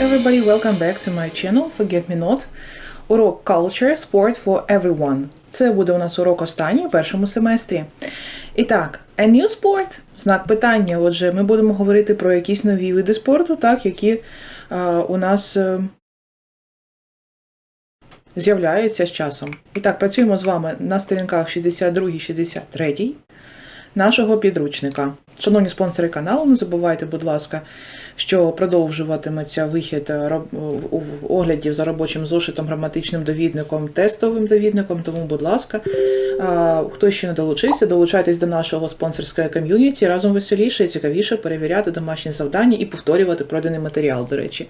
everybody, welcome back to my channel Forget Me Not. Урок Culture Sport for Everyone. Це буде у нас урок останній у першому семестрі. І так, a new sport – знак питання. Отже, ми будемо говорити про якісь нові види спорту, так, які е, у нас е, з'являються з часом. І так, працюємо з вами на сторінках 62-63 нашого підручника. Шановні спонсори каналу, не забувайте, будь ласка, що продовжуватиметься вихід е, в оглядів за робочим зошитом, граматичним довідником, тестовим довідником. Тому, будь ласка, хто ще не долучився, долучайтесь до нашого спонсорського ком'юніті. Разом веселіше і цікавіше перевіряти домашні завдання і повторювати проданий матеріал, до речі.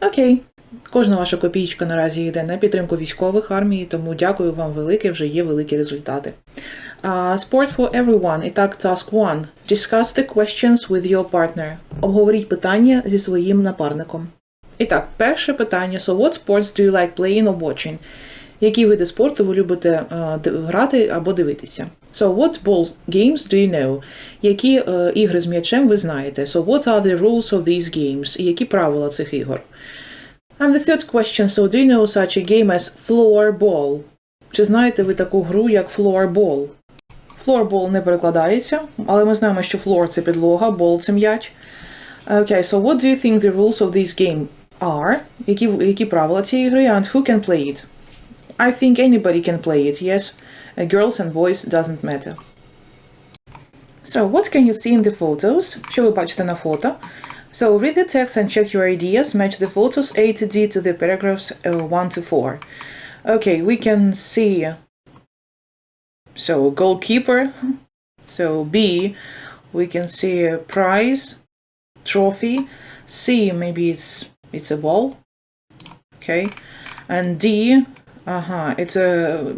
Окей. Кожна ваша копійка наразі йде на підтримку військових армії, тому дякую вам велике, вже є великі результати. Uh, sport for everyone. І так, task one. Discuss the questions with your partner. Обговоріть питання зі своїм напарником. І так, перше питання. So what sports do you like playing or watching? Які види спорту ви любите ди- грати або дивитися? So what ball games do you know? Які е, ігри з м'ячем ви знаєте? So what are the rules of these games? І які правила цих ігор? And the third question, so do you know such a game as floorball? Чи знаєте ви таку гру, як floorball? Floorball не перекладається, але ми знаємо, що floor – це підлога, ball – це м'яч. Okay, so what do you think the rules of this game are? Які, які правила цієї гри, and who can play it? I think anybody can play it, yes. Uh, girls and boys doesn't matter. So, what can you see in the photos? Що ви бачите на фото? So, read the text and check your ideas. Match the photos A to D to the paragraphs uh, 1 to 4. Okay, we can see. So, goalkeeper. So, B, we can see a prize, trophy. C, maybe it's it's a ball. Okay, and D, uh-huh, it's a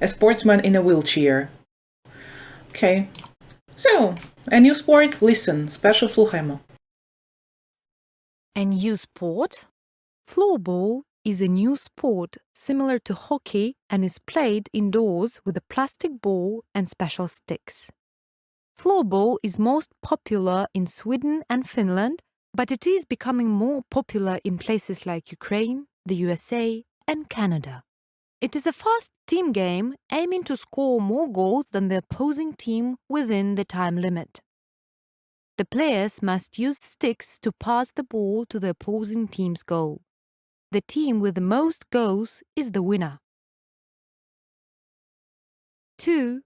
a sportsman in a wheelchair. Okay, so a new sport. Listen, special слухаємо. A new sport? Floorball is a new sport similar to hockey and is played indoors with a plastic ball and special sticks. Floorball is most popular in Sweden and Finland, but it is becoming more popular in places like Ukraine, the USA, and Canada. It is a fast team game aiming to score more goals than the opposing team within the time limit. The players must use sticks to pass the ball to the opposing team's goal. The team with the most goals is the winner. 2.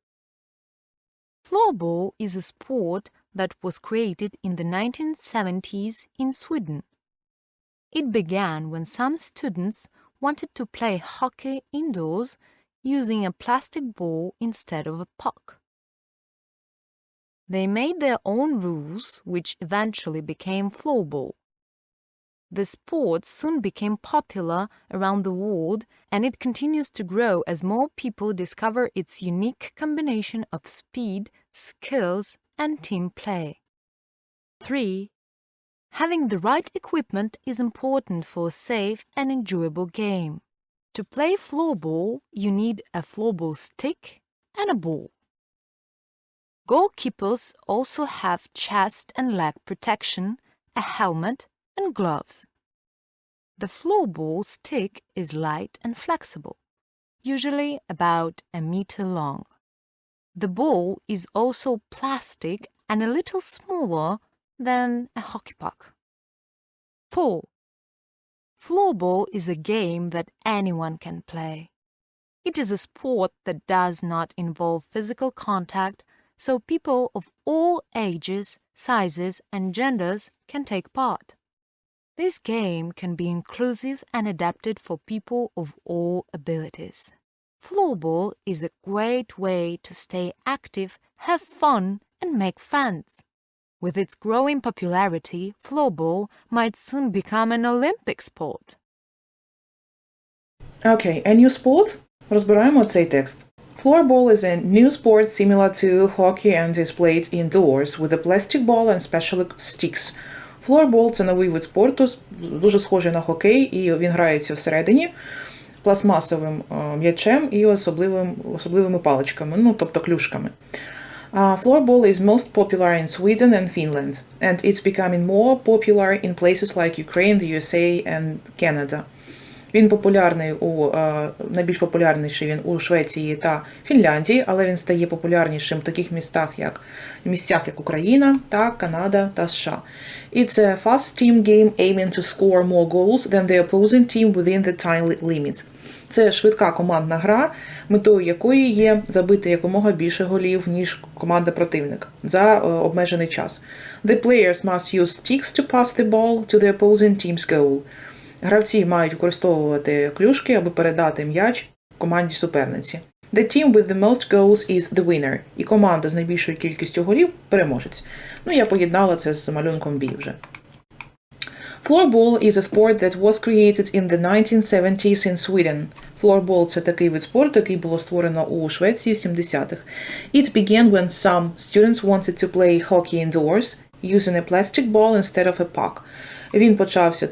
Floorball is a sport that was created in the 1970s in Sweden. It began when some students wanted to play hockey indoors using a plastic ball instead of a puck. They made their own rules, which eventually became floorball. The sport soon became popular around the world and it continues to grow as more people discover its unique combination of speed, skills, and team play. 3. Having the right equipment is important for a safe and enjoyable game. To play floorball, you need a floorball stick and a ball. Goalkeepers also have chest and leg protection, a helmet, and gloves. The floorball stick is light and flexible, usually about a meter long. The ball is also plastic and a little smaller than a hockey puck. 4. Floorball is a game that anyone can play. It is a sport that does not involve physical contact, so people of all ages, sizes, and genders can take part. This game can be inclusive and adapted for people of all abilities. Floorball is a great way to stay active, have fun, and make friends. With its growing popularity, floorball might soon become an Olympic sport. Okay, a new sport? Розбираємо цей текст. Floorball is a new sport similar to hockey and is played indoors with a plastic ball and special sticks. Floorball – це новий вид спорту, дуже схожий на хокей, і він грається всередині пластмасовим е, м'ячем і особливим, особливими паличками, ну тобто клюшками. Uh, floorball is most popular in Sweden and Finland, and it's becoming more popular in places like Ukraine, the USA, and Canada. Він популярний у е, найбільш популярніший він у Швеції та Фінляндії, але він стає популярнішим в таких містах, як місцях, як Україна, та Канада та США. It's a fast team game aiming to score more goals than the opposing team within the time li- limit. Це швидка командна гра, метою якої є забити якомога більше голів, ніж команда противник за е, обмежений час. The players must use sticks to pass the ball to the opposing team's goal. Гравці мають використовувати клюшки, аби передати м'яч команді суперниці. The team with the most goals is the winner. І команда з найбільшою кількістю голів переможець. Ну, я поєднала це з малюнком бій вже. Floorball is a sport that was created in the 1970s in Sweden. Floorball – це такий вид спорту, який було створено у Швеції в 70-х. It began when some students wanted to play hockey indoors using a plastic ball instead of a puck. Він почався,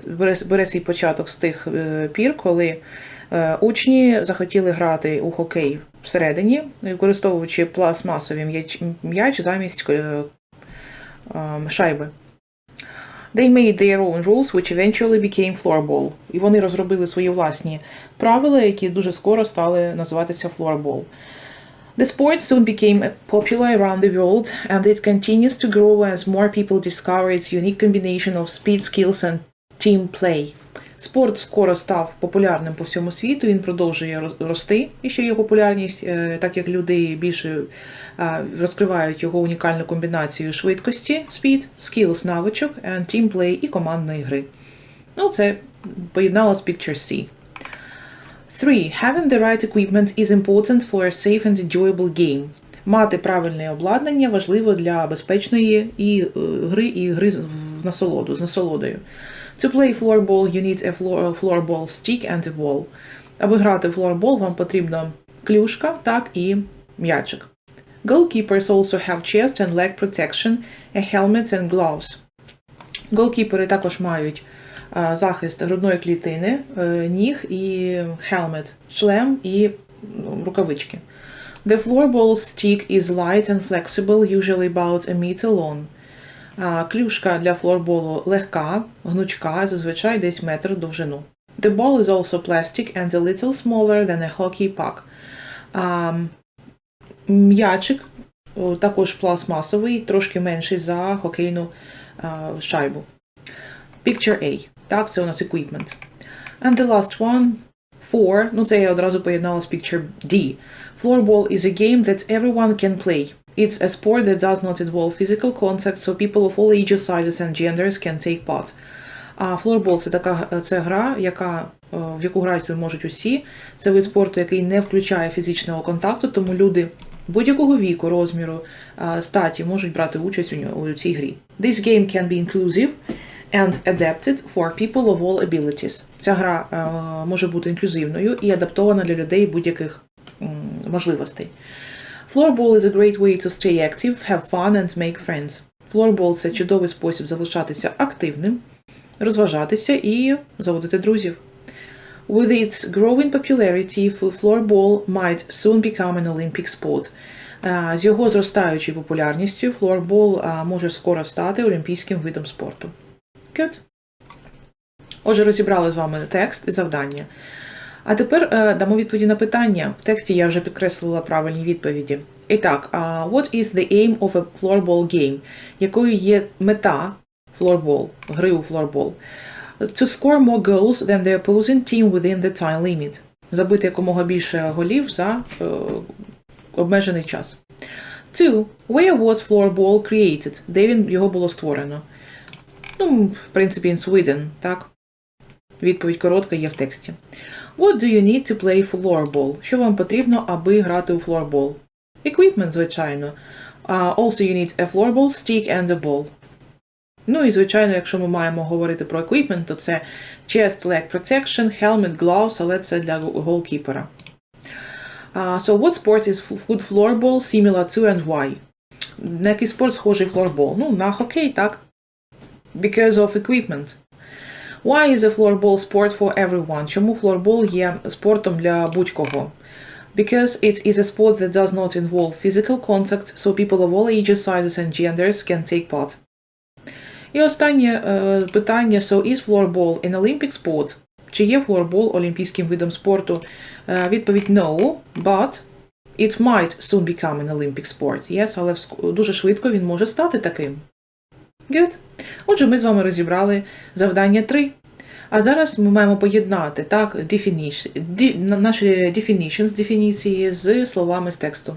бере, свій початок з тих е, пір, коли е, учні захотіли грати у хокей всередині, використовуючи пластмасовий м'яч, замість е, е, шайби. They made their own rules, which eventually became floorball. І вони розробили свої власні правила, які дуже скоро стали називатися floorball. The sport soon became popular around the world, and it continues to grow as more people discover its unique combination of speed, skills and team play. Спорт скоро став популярним по всьому світу. Він продовжує рости і ще його популярність, е, так як люди більше е, розкривають його унікальну комбінацію швидкості, speed, skills, навичок, play і командної гри. Ну, це поєдналось Picture C. 3. Having the right equipment is important for a safe and enjoyable game. Мати правильне обладнання важливо для безпечної і е, гри і гри з- насолоду з насолодою. To play floorball, you need a floor, floorball stick and a ball. Аби грати в флорбол, вам потрібна клюшка, так і м'ячик. Goalkeepers also have chest and leg protection, a helmet and gloves. Голкіпери також мають е, захист грудної клітини, е, ніг і хелмет, шлем і ну, рукавички. The floorball stick is light and flexible, usually about a meter long. Клюшка для флорболу легка, гнучка, зазвичай десь метр довжину. The ball is also plastic and a little smaller than a hockey puck. А, М'ячик також пластмасовий, трошки менший за хокейну шайбу. Picture A. Так, це у нас equipment. And the last one, four. Ну, це я одразу поєднала з picture D. Floorball is a game that everyone can play. It's a sport that does not involve physical contact, so people of all ages, sizes and genders can take part. А флорбол це така це гра, яка, е, в яку грають можуть усі. Це вид спорту, який не включає фізичного контакту, тому люди будь-якого віку, розміру, е, статі можуть брати участь у, у цій грі. This game can be inclusive and adapted for people of all abilities. Ця гра е, може бути інклюзивною і адаптована для людей будь-яких можливостей. Floorball is a great way to stay active, have fun and make friends. Floorball – це чудовий спосіб залишатися активним, розважатися і заводити друзів. With its growing popularity, floorball might soon become an Olympic sport. З його зростаючою популярністю флорбол може скоро стати олімпійським видом спорту. Good. Отже, розібрали з вами текст і завдання. А тепер е, дамо відповіді на питання. В тексті я вже підкреслила правильні відповіді. І так, what is the aim of a floorball game? Якою є мета floorball, гри у floorball? To score more goals than the opposing team within the time limit. Забити якомога більше голів за е, обмежений час. Two. Where was floorball created? Де він його було створено? Ну, в принципі, in Sweden, так? Відповідь коротка є в тексті. What do you need to play floorball? Що вам потрібно, аби грати у floorball? Equipment, звичайно. Uh, also you need a floorball stick and a ball. Ну і, звичайно, якщо ми маємо говорити про equipment, то це chest leg protection, helmet, gloves, але це для голкіпера. Uh, so what sport is foot floorball similar to and why? На який спорт схожий флорбол? Ну, на хокей, так. Because of equipment. Why is a floorball sport for everyone? Чому флорбол є спортом для будь-кого? Because it is a sport that does not involve physical contact, so people of all ages, sizes and genders can take part. І останнє е, питання: so is floorball an Olympic sport? Чи є флорбол олімпійським видом спорту? Е, відповідь no, but it might soon become an Olympic sport. Yes, але дуже швидко він може стати таким. Good. Отже, ми з вами розібрали завдання 3. А зараз ми маємо поєднати так, наші definitions, дефініції з словами з тексту.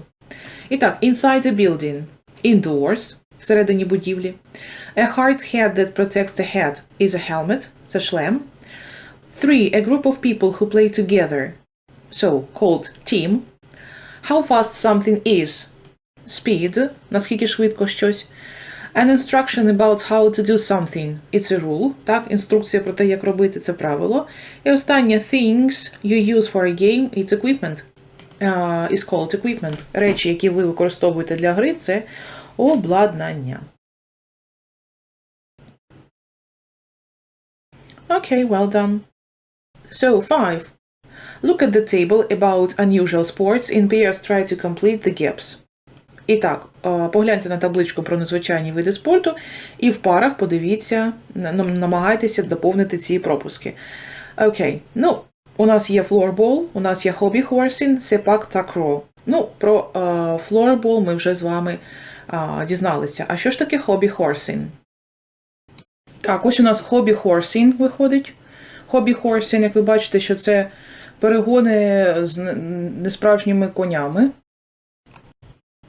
І так, inside the building, indoors, всередині будівлі. A hard hat that protects the head is a helmet, це шлем. Three, a group of people who play together, so called team. How fast something is, speed, наскільки швидко щось. An instruction about how to do something. It's a rule. Так, інструкція про те, як робити це правило. І останнє things you use for a game. It's equipment. Uh, is called equipment. Речі, які ви використовуєте для гри, це обладнання. Okay, well done. So, 5. Look at the table about unusual sports. In pairs try to complete the gaps. І так, е, погляньте на табличку про незвичайні види спорту, і в парах подивіться, намагайтеся доповнити ці пропуски. Окей, ну, у нас є флорбол, у нас є хобі хорсінг, сепак та кро. Ну, про е, флорбол ми вже з вами е, дізналися. А що ж таке хобі хорсінг? Так, ось у нас хобі хорсінг виходить. Хобі хорсінг, як ви бачите, що це перегони з несправжніми конями.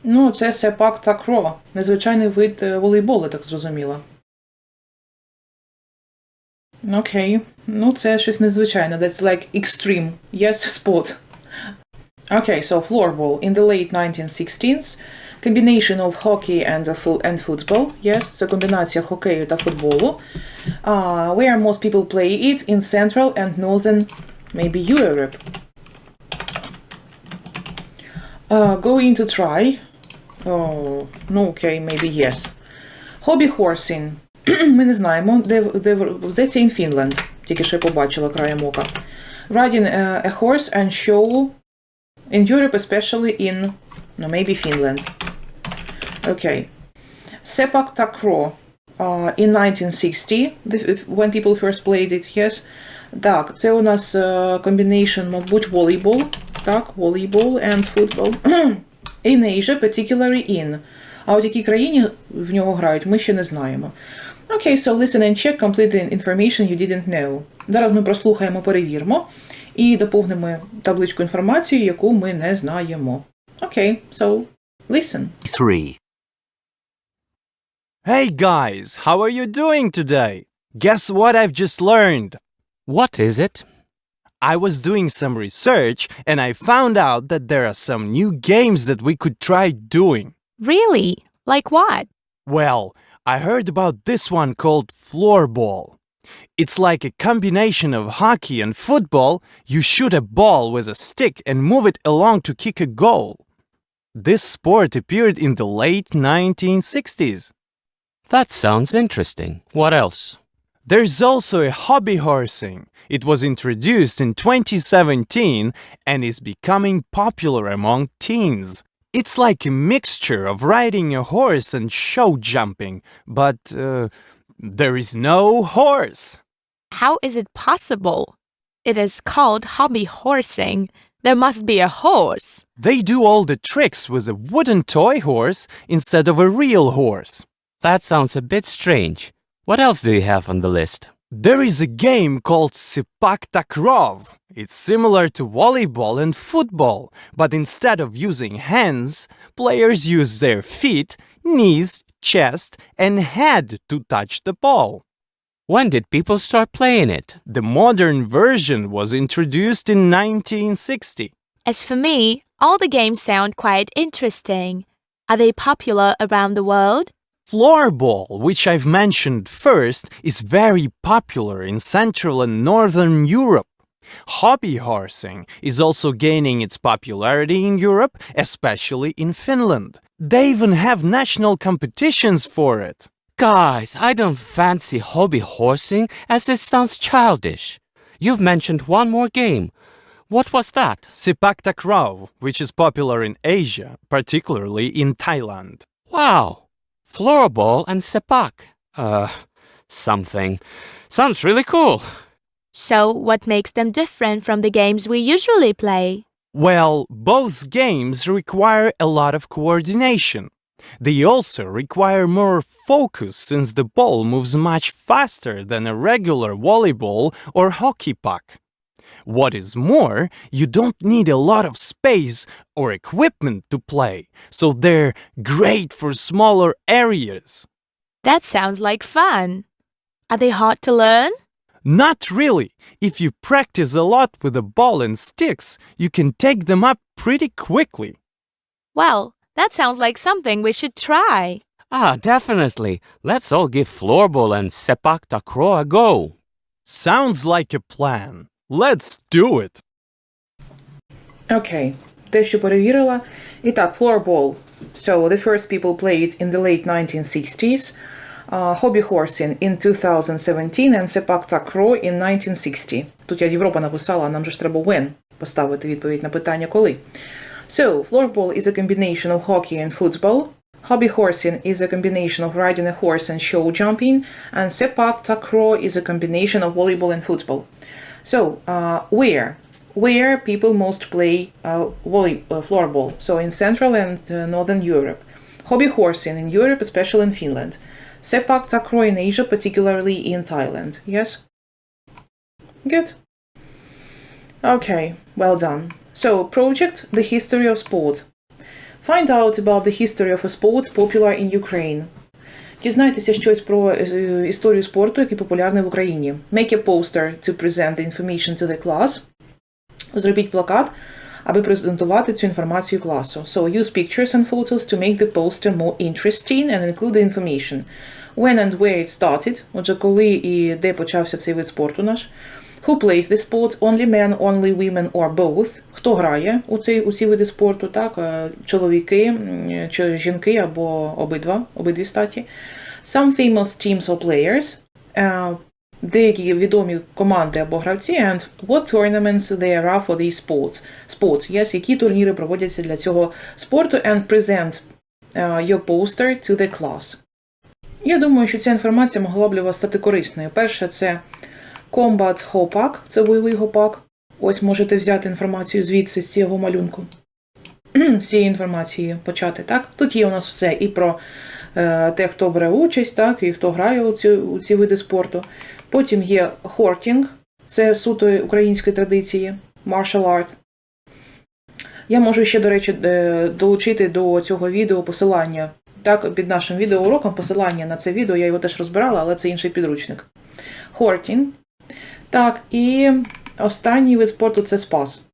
Ну, це сепак та кро. Незвичайний вид е, волейболу, так зрозуміло. Окей. Ну, це щось незвичайне. That's like extreme. Yes, sport. Okay, so floorball. In the late 1960s, combination of hockey and, a fo- and football. Yes, це комбінація хокею та футболу. Uh, where most people play it in Central and Northern, maybe Europe. Uh, going to try. Oh, ну окей, maybe yes. Hobby horsing. Ми не знаємо, де, де здається, in Finland. Тільки що я побачила краєм ока. Riding uh, a horse and show in Europe, especially in, no, maybe Finland. Okay. Sepak Takraw. Uh, in 1960, the- when people first played it, yes. Так, це у нас uh, combination, мабуть, volleyball. Так, volleyball and football. In Asia, particularly in. А от якій країні в нього грають, ми ще не знаємо. Окей, so listen and check, complete the information you didn't know. Зараз ми прослухаємо, перевіримо і доповнимо табличку інформацію, яку ми не знаємо. Окей, so listen. 3. Hey guys, how are you doing today? Guess what I've just learned? What is it? I was doing some research and I found out that there are some new games that we could try doing. Really? Like what? Well, I heard about this one called floorball. It's like a combination of hockey and football. You shoot a ball with a stick and move it along to kick a goal. This sport appeared in the late 1960s. That sounds interesting. What else? There's also a hobby horsing. It was introduced in 2017 and is becoming popular among teens. It's like a mixture of riding a horse and show jumping, but uh, there is no horse. How is it possible? It is called hobby horsing. There must be a horse. They do all the tricks with a wooden toy horse instead of a real horse. That sounds a bit strange. What else do you have on the list? There is a game called Sipak Takrov. It's similar to volleyball and football, but instead of using hands, players use their feet, knees, chest, and head to touch the ball. When did people start playing it? The modern version was introduced in 1960. As for me, all the games sound quite interesting. Are they popular around the world? Floorball, which I've mentioned first, is very popular in Central and Northern Europe. Hobby horsing is also gaining its popularity in Europe, especially in Finland. They even have national competitions for it. Guys, I don't fancy hobby horsing as it sounds childish. You've mentioned one more game. What was that? Sepak takraw, which is popular in Asia, particularly in Thailand. Wow! Floorball and sepak. Uh, something. Sounds really cool. So, what makes them different from the games we usually play? Well, both games require a lot of coordination. They also require more focus since the ball moves much faster than a regular volleyball or hockey puck. What is more, you don't need a lot of space or equipment to play, so they're great for smaller areas. That sounds like fun. Are they hard to learn? Not really. If you practice a lot with a ball and sticks, you can take them up pretty quickly. Well, that sounds like something we should try. Ah, definitely. Let's all give floorball and sepak takraw a go. Sounds like a plan. Let's do it. Окей, те, що перевірила. І так, floorball. So, the first people played in the late 1960s, uh, hobby horsing in 2017 and sepak takraw in 1960. Тут я Європа написала, а нам же ж треба when поставити відповідь на питання коли. So, floorball is a combination of hockey and football. Hobby horsing is a combination of riding a horse and show jumping, and sepak takraw is a combination of volleyball and football. So, uh, where? Where people most play uh, volley uh, floorball? So, in Central and uh, Northern Europe. Hobby horsing in Europe, especially in Finland. Sepak takraw in Asia, particularly in Thailand. Yes? Good. Okay, well done. So, project The History of Sport. Find out about the history of a sport popular in Ukraine. Дізнайтеся щось про е, історію спорту, який популярний в Україні. Make a poster to present the information to the class. Зробіть плакат, аби презентувати цю інформацію класу. So use pictures and photos to make the poster more interesting and include the information. When and where it started. Отже, коли і де почався цей вид спорту наш. Who plays the sport? Only men, only women or both? Хто грає у цей у ці види спорту? Так, е, чоловіки, чи жінки або обидва, обидві статі. Some famous teams or players. Е, Деякі відомі команди або гравці, and what tournaments there are for these sports. Sports, yes, які турніри проводяться для цього спорту, and present е, your poster to the class. Я думаю, що ця інформація могла б для вас стати корисною. Перше, це Combat Hopak, це бойовий гопак. Ось можете взяти інформацію звідси з цього малюнку. З цієї інформації почати. Так? Тут є у нас все і про е, те, хто бере участь, так, і хто грає у ці, у ці види спорту. Потім є хортінг, це суто української традиції, martial art. Я можу ще, до речі, е, долучити до цього відео посилання. Так, під нашим відеоуроком посилання на це відео, я його теж розбирала, але це інший підручник. Хортінг. Так, і останній вид спорту це спас.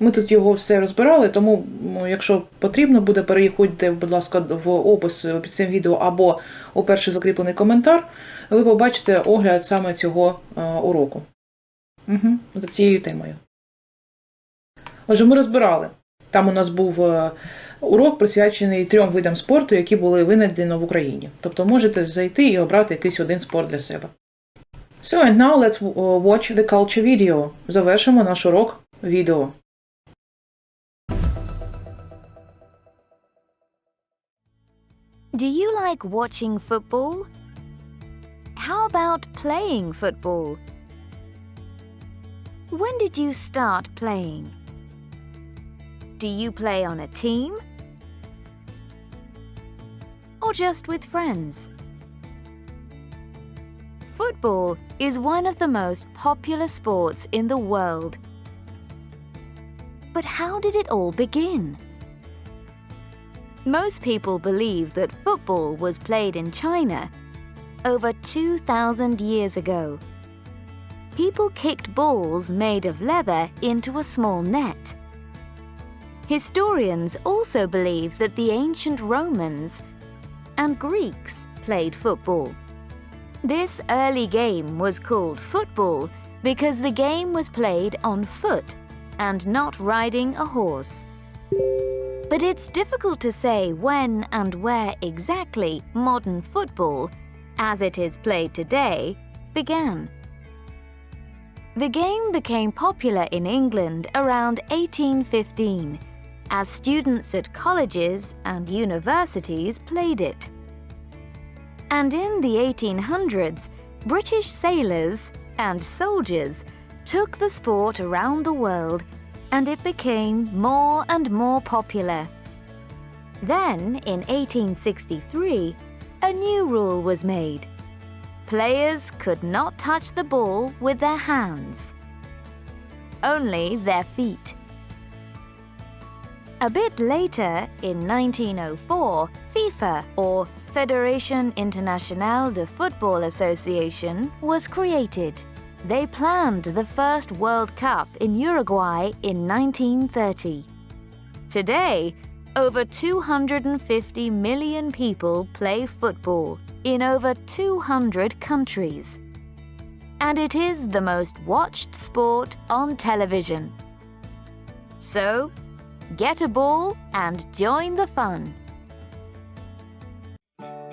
Ми тут його все розбирали, тому, ну, якщо потрібно буде, переходьте, будь ласка, в опис під цим відео або у перший закріплений коментар, ви побачите огляд саме цього е, уроку. Угу, за цією темою. Отже, ми розбирали. Там у нас був е, урок присвячений трьом видам спорту, які були винайдені в Україні. Тобто можете зайти і обрати якийсь один спорт для себе. So, and now let's uh, watch the culture video. Завершимо наш урок відео. Do you like watching football? How about playing football? When did you start playing? Do you play on a team? Or just with friends? Football is one of the most popular sports in the world. But how did it all begin? Most people believe that football was played in China over 2,000 years ago. People kicked balls made of leather into a small net. Historians also believe that the ancient Romans and Greeks played football. This early game was called football because the game was played on foot and not riding a horse. But it's difficult to say when and where exactly modern football, as it is played today, began. The game became popular in England around 1815 as students at colleges and universities played it. And in the 1800s, British sailors and soldiers took the sport around the world and it became more and more popular. Then, in 1863, a new rule was made. Players could not touch the ball with their hands, only their feet. A bit later, in 1904, FIFA, or Fédération Internationale de Football Association, was created. They planned the first World Cup in Uruguay in 1930. Today, over 250 million people play football in over 200 countries. And it is the most watched sport on television. So, get a ball and join the fun.